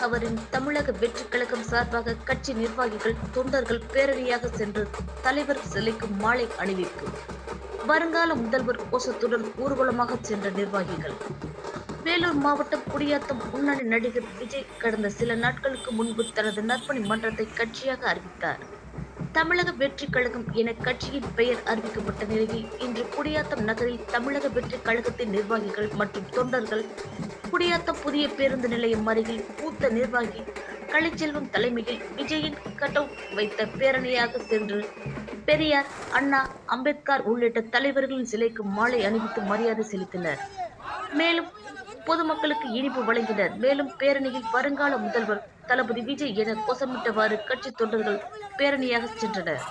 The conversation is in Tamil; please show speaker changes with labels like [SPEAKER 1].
[SPEAKER 1] அவரின் தமிழக வெற்றி கழகம் சார்பாக கட்சி நிர்வாகிகள் தொண்டர்கள் பேரணியாக சென்று தலைவர் சிலைக்கு மாலை அணிவிப்பு. வருங்கால முதல்வர் கோஷத்துடன் ஊர்வலமாக சென்ற நிர்வாகிகள். வேலூர் மாவட்டம் குடியாத்தம் முன்னணி நடிகர் விஜய் கடந்த சில நாட்களுக்கு முன்பு தனது நற்பணி மன்றத்தை கட்சியாக அறிவித்தார். தமிழக வெற்றி கழகம் என கட்சியின் பெயர் அறிவிக்கப்பட்ட நிலையில் இன்று குடியாத்தம் நகரில் தமிழக வெற்றி கழகத்தின் நிர்வாகிகள் மற்றும் தொண்டர்கள் குடியாத்தம் புதிய பேருந்து நிலையம் அருகில் மூத்த நிர்வாகி கலைச்செல்வம் தலைமையில் விஜயின் கட்டவுட் வைத்த பேரணியாக சென்று பெரியார் அண்ணா அம்பேத்கர் உள்ளிட்ட தலைவர்களின் சிலைக்கு மாலை அணிவித்து மரியாதை செலுத்தினர். மேலும் பொதுமக்களுக்கு இனிப்பு வழங்கினர். மேலும் பேரணியில் வருங்கால முதல்வர் தளபதி விஜய் என கோஷமிட்டவாறு கட்சி தொண்டர்கள் பேரணியாக சென்றனர்.